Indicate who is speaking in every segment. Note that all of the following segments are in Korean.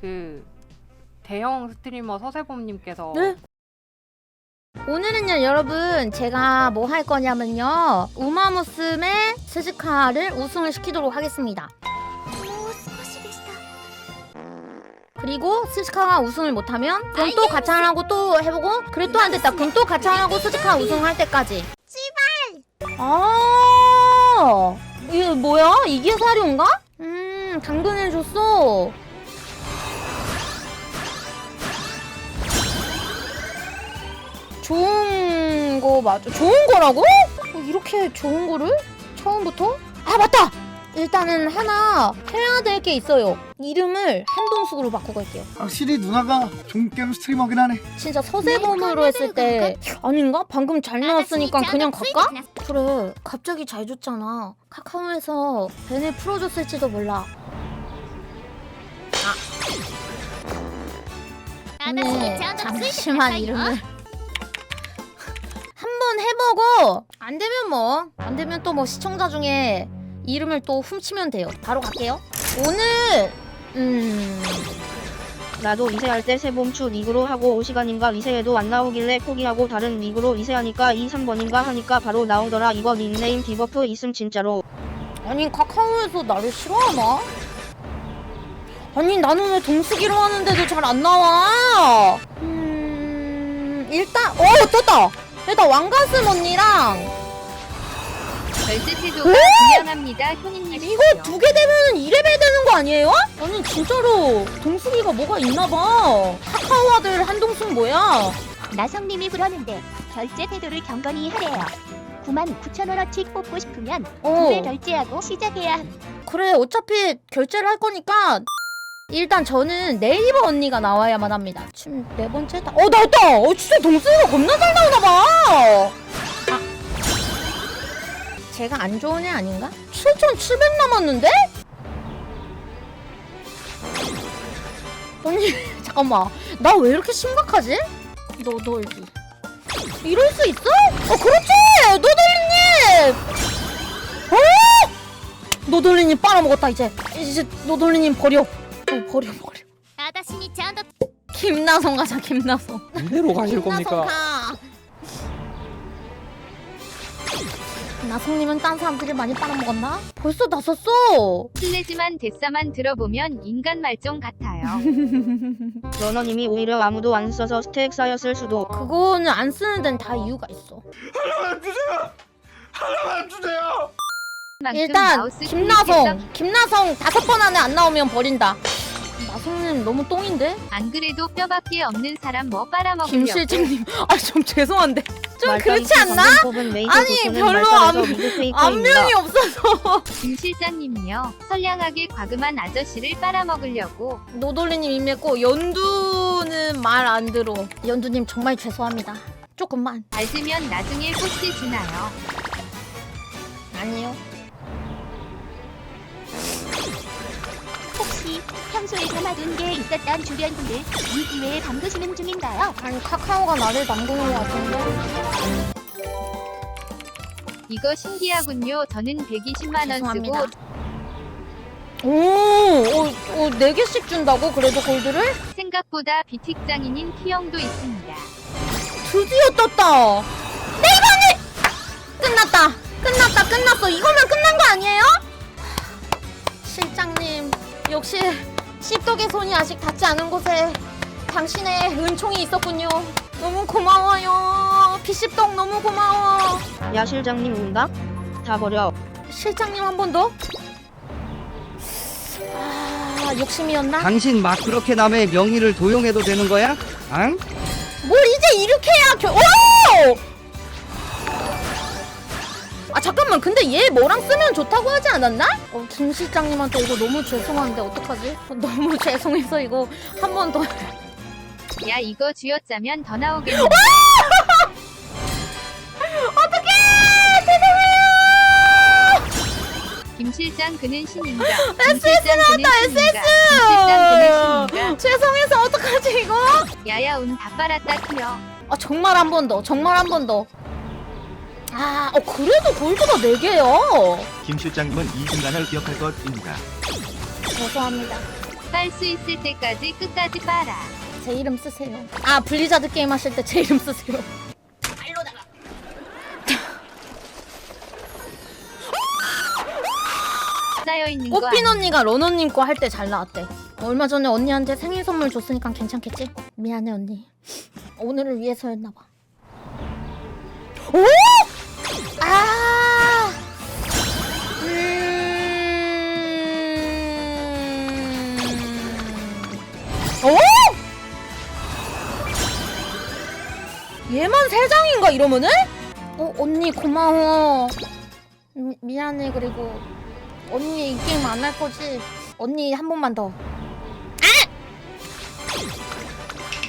Speaker 1: 그 대형 스트리머 서세범님께서
Speaker 2: 네? 오늘은요 여러분. 제가 뭐 할 거냐면요. 우마무스메 스즈카를 우승을 시키도록 하겠습니다. 그리고 스즈카가 우승을 못하면 그럼 또 가창하고 또 해보고 그래 또 안 됐다. 그럼 또 가창하고 스즈카 우승할 때까지. 제발! 아 이게 뭐야? 이게 사료인가? 음 당근해줬어 좋은 거 맞아? 좋은 거라고? 어, 이렇게 좋은 거를? 처음부터? 아 맞다! 일단은 하나 해야 될 게 있어요. 이름을 한동숙으로 바꿔갈게요.
Speaker 3: 확실히 누나가 종게임 스트리머긴 하네
Speaker 2: 진짜 서세범으로 했을 때 아닌가? 방금 잘 나왔으니까 그냥 갈까? 그래 갑자기 잘 줬잖아. 카카오에서 벤을 풀어줬을지도 몰라. 아. 네, 잠시만 이름을 한번 해보고 안 되면 뭐 안 되면 또 뭐 시청자 중에 이름을 또 훔치면 돼요. 바로 갈게요. 오늘 음
Speaker 4: 나도 이세할 때 세봄추 리그로 하고 5시간인가 이세에도 안 나오길래 포기하고 다른 리그로 이세하니까 2, 3번인가 하니까 바로 나오더라 이거 닉네임 디버프 있음 진짜로
Speaker 2: 아니 카카오에서 나를 싫어하나? 아니 나는 왜 동수기로 하는데도 잘 안 나와? 음 일단 어 떴다. 일단 왕가슴 언니랑
Speaker 5: 절제 태도가
Speaker 2: 오!
Speaker 5: 분명합니다, 효니님.
Speaker 2: 이거 두 개 되면 2레벨 되는 거 아니에요? 아니 진짜로 동수기가 뭐가 있나봐. 카카오 아들 한동숙 뭐야?
Speaker 6: 나성님이 그러는데 결제 태도를 경건히 하래요. 99,000원어치 뽑고 싶으면
Speaker 2: 어
Speaker 6: 두배 결제하고 시작해야 함.
Speaker 2: 그래 어차피 결제를 할 거니까 일단 저는 네이버 언니가 나와야만 합니다. 지금 네 번째 다. 어 나왔다. 어 진짜 동수가 겁나 잘 나오나 봐. 아. 제가 안 좋은 애 아닌가? 7,700 남았는데? 언니 잠깐만 나 왜 이렇게 심각하지? 너 놀기 이럴 수 있어? 어 그렇지 노돌리님 어? 노돌리님 빨아먹었다 이제 이제 노돌리님 버려 어, 버려 버려.
Speaker 6: 아다시니 짠도
Speaker 2: 김나성 가자 김나성.
Speaker 7: 이대로 가실 겁니까?
Speaker 2: 가. 나성님은 딴 사람들이 많이 빨아먹었나? 벌써 다 썼어!
Speaker 5: 실례지만 대사만 들어보면 인간 말종 같아요.
Speaker 4: 러너님이 오히려 아무도 안 써서 스택 쌓였을 수도
Speaker 2: 그거는 안 쓰는 데는 다 이유가 있어.
Speaker 3: 하나만 주세요! 하나만 주세요!
Speaker 5: 만큼
Speaker 2: 일단
Speaker 5: 마우스 클릭해서
Speaker 2: 김나성 김나성 다섯 번 안에 안 나오면 버린다 나성님 너무 똥인데?
Speaker 5: 안 그래도 뼈밖에 없는 사람 뭐 빨아먹으려고.
Speaker 2: 김 실장님 아 좀 죄송한데 좀 그렇지 않나? 아니, 별로 안-. 안면이 없어서
Speaker 5: 김 실장님이요. 선량하게 과금한 아저씨를 빨아먹으려고.
Speaker 2: 노돌리님 임했고 연두는 말 안 들어 연두님 정말 죄송합니다 조금만
Speaker 5: 밟으면 나중에 꽃이 주나요.
Speaker 2: 아니요
Speaker 6: 평소에 담아둔 게 있었던 주변 분들 이 기회에 담그시는 중인가요?
Speaker 2: 아니 카카오가 나를 담그는 것 같은데
Speaker 5: 이거 신기하군요. 저는 120만 원
Speaker 2: 죄송합니다
Speaker 5: 쓰고
Speaker 2: 오, 오, 오, 4개씩 준다고? 그래도 골드를?
Speaker 5: 생각보다 비틱장인인 키형도 있습니다.
Speaker 2: 드디어 떴다! 네, 이번에! 끝났다! 끝났다, 끝났어! 이거면 끝난 거 아니에요? 실장님, 역시 씹덕의 손이 아직 닿지 않은 곳에 당신의 은총이 있었군요. 너무 고마워요. 비씹덕 너무 고마워.
Speaker 4: 야 실장님 운다? 다 버려
Speaker 2: 실장님 한 번 더? 아, 욕심이었나?
Speaker 8: 당신 막 그렇게 남의 명의를 도용해도 되는 거야? 앙?
Speaker 2: 뭘 이제 이렇게 해야 겨... 오! 아 잠깐만 근데 얘 뭐랑 쓰면 좋다고 하지 않았나? 어, 김 실장님한테 이거 너무 죄송한데 어떡하지? 어, 너무 죄송해서 이거 한 번 더
Speaker 5: 야 이거 쥐어짜면 더 나오겠네.
Speaker 2: 어떡해! 죄송해요!
Speaker 5: 김 실장 그는 신인가? 김 실장 그는 신인가? 김 실장 그는 신인가?
Speaker 2: 죄송해서 어떡하지 이거?
Speaker 5: 야야 운다 빨았다 키요.
Speaker 2: 아 정말 한 번 더 정말 한 번 더. 아, 어, 그래도 골드가 4개요.
Speaker 9: 김 실장님은 이 순간을 기억할 것입니다.
Speaker 2: 죄송합니다.
Speaker 5: 빨 수 있을 때까지 끝까지 빨아.
Speaker 2: 제 이름 쓰세요. 아 블리자드 게임 하실 때 제 이름 쓰세요.
Speaker 5: 쌓여 있는 거
Speaker 2: 꽃핀 언니가 런 언님 거 할 때 잘 나왔대. 얼마 전에 언니한테 생일 선물 줬으니까 괜찮겠지? 미안해 언니. 오늘을 위해서였나 봐. 오! 얘만 세 장인가 이러면은? 어 언니 고마워. 미, 미안해 그리고 언니 이 게임 안 할 거지? 언니 한 번만 더. 아!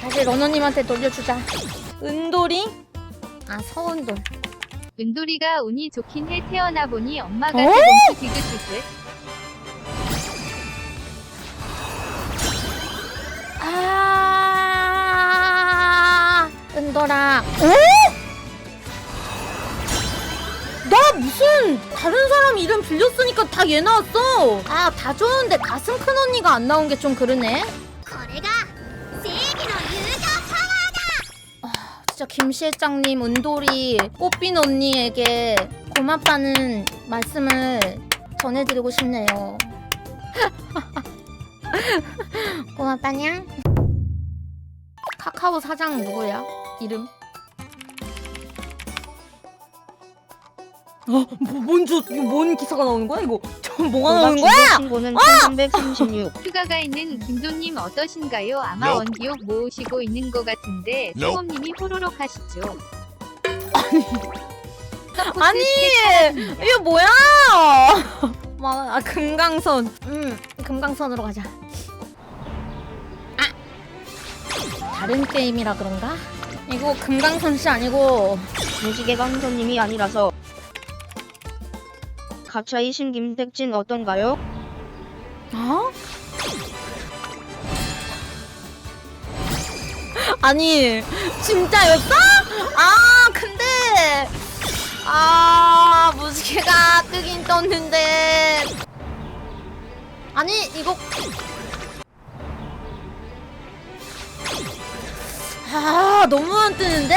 Speaker 2: 다시 러너님한테 돌려주자. 은돌이? 아 서은돌.
Speaker 5: 은돌이가 운이 좋긴 해 태어나 보니 엄마가
Speaker 2: 어?
Speaker 5: 세봉수 디귿디 귿.
Speaker 2: 아 은돌아. 어? 나 무슨 다른 사람 이름 빌렸으니까 다 얘 나왔어. 아 다 좋은데 가슴 큰 언니가 안 나온 게 좀 그러네. 아, 진짜 김 실장님, 은돌이, 꽃빈 언니에게 고맙다는 말씀을 전해드리고 싶네요. 고맙다냥. 카카오 사장 누구야? 이름? 어, 뭐, 뭔, 저, 이거 뭔 기사가 나오는 거야, 이거? 저 뭐가 나오는 거야? 어!
Speaker 4: 신고는 1336.
Speaker 5: 휴가가 있는 김도님 어떠신가요? 아마 원기옥 모으시고 있는 것 같은데 소범님이 호로록 하시죠.
Speaker 2: 아니, 이게 뭐야? 막, 아, 금강선. 음, 금강선으로 가자. 아! 다른 게임이라 그런가? 이거 금강선 씨 아니고,
Speaker 4: 무지개강 손님이 아니라서. 갑차이신 김택진 어떤가요?
Speaker 2: 어? 아니 진짜였어? 아 근데 아 무지개가 뜨긴 떴는데 아니 이거 아 너무 안 뜨는데?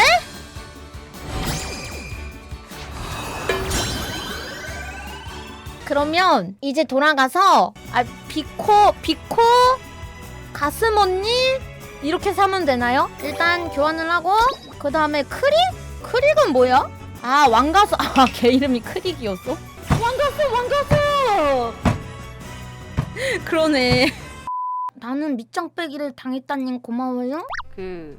Speaker 2: 그러면 이제 돌아가서 아 비코 비코 가슴 언니 이렇게 사면 되나요? 일단 교환을 하고 그 다음에 크릭? 크릭은 뭐야? 아 왕가수 아걔 이름이 크릭이었어? 왕가수 왕가수 그러네 나는 밑장 빼기를 당했다님 고마워요
Speaker 1: 그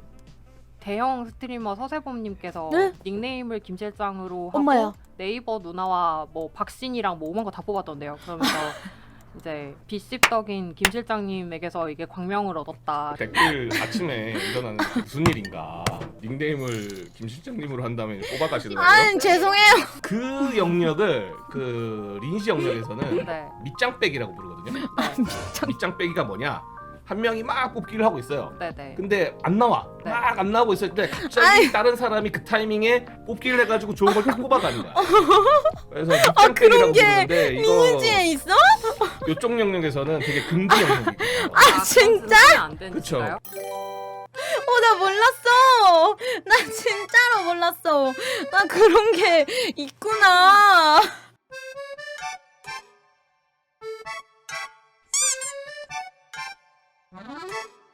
Speaker 1: 대형 스트리머 서세범님께서
Speaker 2: 네?
Speaker 1: 닉네임을 김실장으로 하고
Speaker 2: 엄마야.
Speaker 1: 네이버 누나와 뭐 박신이랑 뭐 오만 거 다 뽑았던데요. 그러면서 이제 비씹덕인 김실장님에게서 이게 광명을 얻었다.
Speaker 7: 댓글 아침에 일어나는 게 무슨 일인가 닉네임을 김 실장님으로 한 다음에 뽑아가시더라고요
Speaker 2: 아 죄송해요
Speaker 7: 그 영역을 그 린시 영역에서는
Speaker 1: 네.
Speaker 7: 밑장빼기라고 부르거든요
Speaker 2: 밑장
Speaker 7: 밑장빼기가 뭐냐 한 명이 막 뽑기를 하고 있어요
Speaker 1: 네네.
Speaker 7: 근데 안 나와
Speaker 1: 네.
Speaker 7: 막 안 나오고 있을 때 갑자기
Speaker 2: 아이.
Speaker 7: 다른 사람이 그 타이밍에 뽑기를 해가지고 좋은 걸 딱 뽑아가는 거야 그래서
Speaker 2: 아 그런 게 리니지에 있어?
Speaker 7: 요쪽 영역에서는 되게 금기 영역이거든요
Speaker 1: 아,
Speaker 2: 진짜?
Speaker 1: 안 되는
Speaker 7: 그쵸.
Speaker 1: 건가요?
Speaker 2: 어, 나 몰랐어. 나 진짜로 몰랐어. 나 그런 게 있구나. Uh-huh.